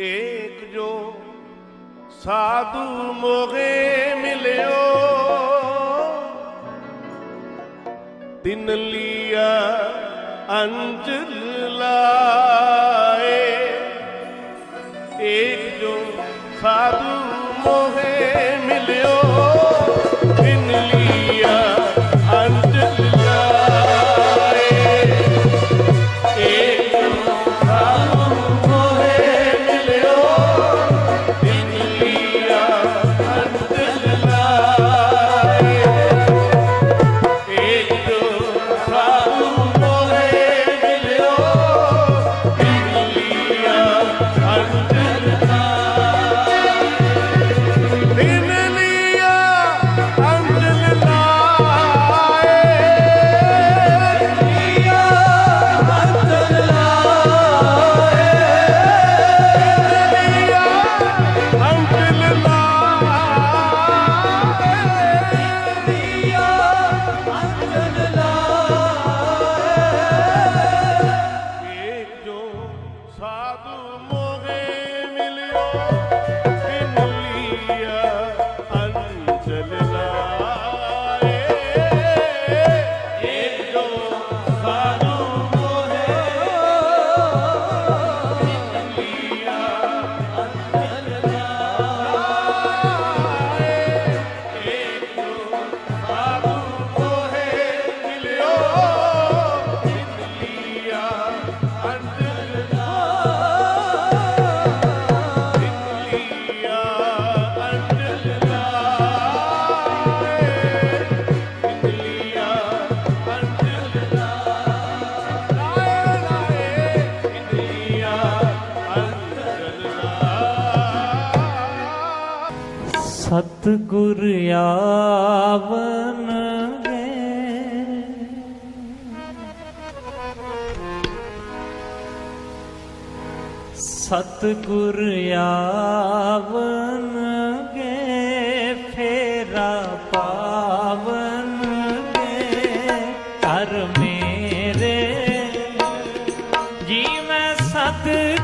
ਏਕ ਜੋ ਸਾਧੂ ਮੋਗੇ ਮਿਲਿਓ। ਤਿਨ ਲੀਆ ਅੰਜਲਾ ਸਾਧੂ ਮੋਹੇ ਮਿਲਿਓ Oh ਸਤਗੁਰ ਆਵਨ ਗੇ ਸਤਗੁਰ ਆਵਨ ਗੇ ਫੇਰਾ ਪਾਵਨ ਗੇ ਕਰ ਮੇਰੇ ਜੀ ਮੈਂ ਸਤਿ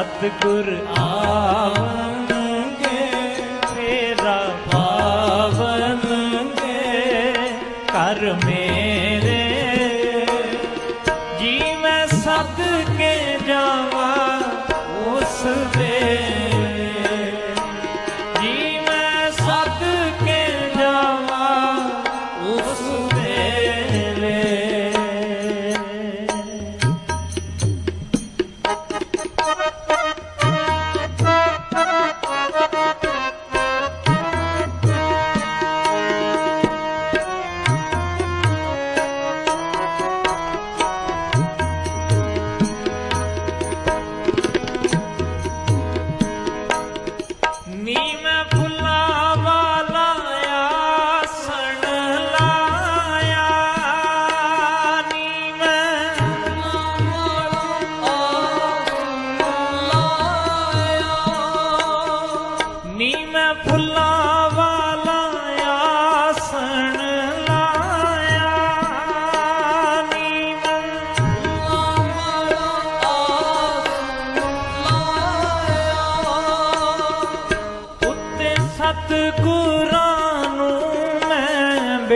ਸਤਿਗੁਰ ਆਵਾ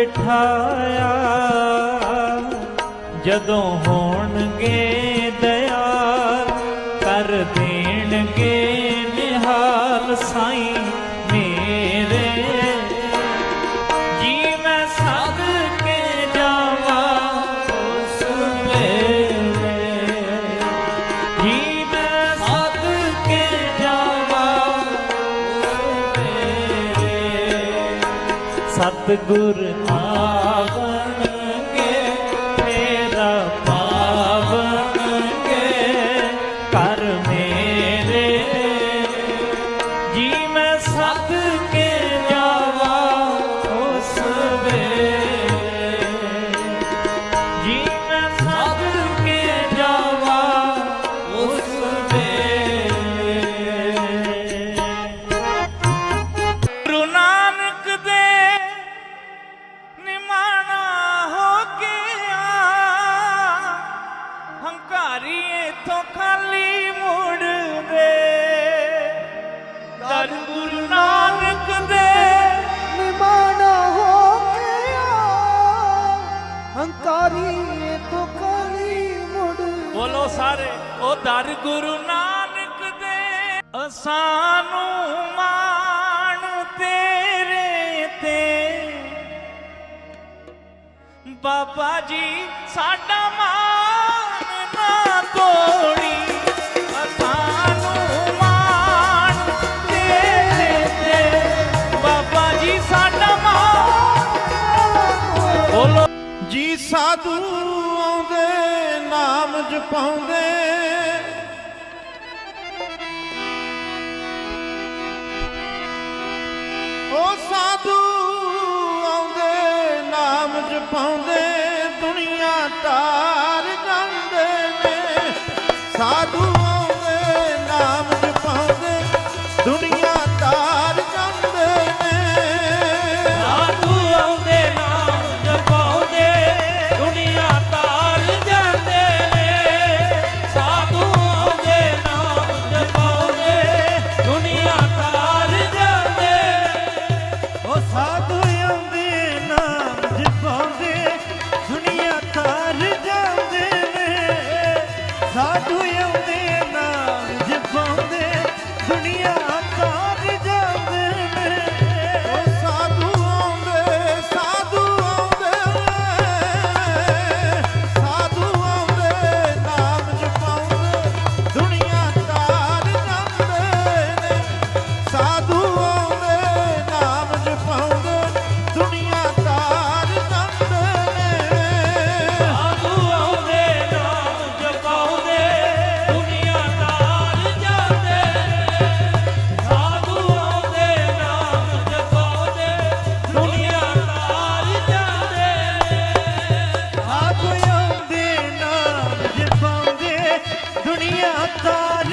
ਬਿਠਾਇਆ। ਜਦੋਂ ਹੋਣਗੇ ਦਇਆ ਕਰ ਦੇਣਗੇ ਨਿਹਾਲ ਸਾਈਂ ਮੇਰੇ। ਜੀ ਮੈਂ ਕੇ ਜਾਵਾਂ ਉਸ ਮੇਰੇ ਕੇ ਜਾਵਾਂ ਉਸ ਸਾਰੇ ਉਹ ਦਰ ਗੁਰੂ ਨਾਨਕ ਦੇ। ਅਸਾਨੂੰ ਮਾਣ ਤੇਰੇ ਤੇ। ਬਾਬਾ ਜੀ, ਸਾਡਾ ਮਾਣ ਨਾ ਤੋ ਚ ਪਾਉਂਦੇ। ਉਹ ਸਾਧੂ ਆਉਂਦੇ, ਨਾਮ ਚ ਪਾਉਂਦੇ ਦੁਨੀਆ ਤਾਰ ਜਾਂਦੇ ਨੇ। ਸਾਧੂ ਆਉਂਦੇ, ਨਾਮ ਚ ਪਾਉਂਦੇ ਦੁਨੀਆ ਸਾਧੂ ਆਉਂਦੇ ਨਾ ਜਿਪਾਂ يا الطار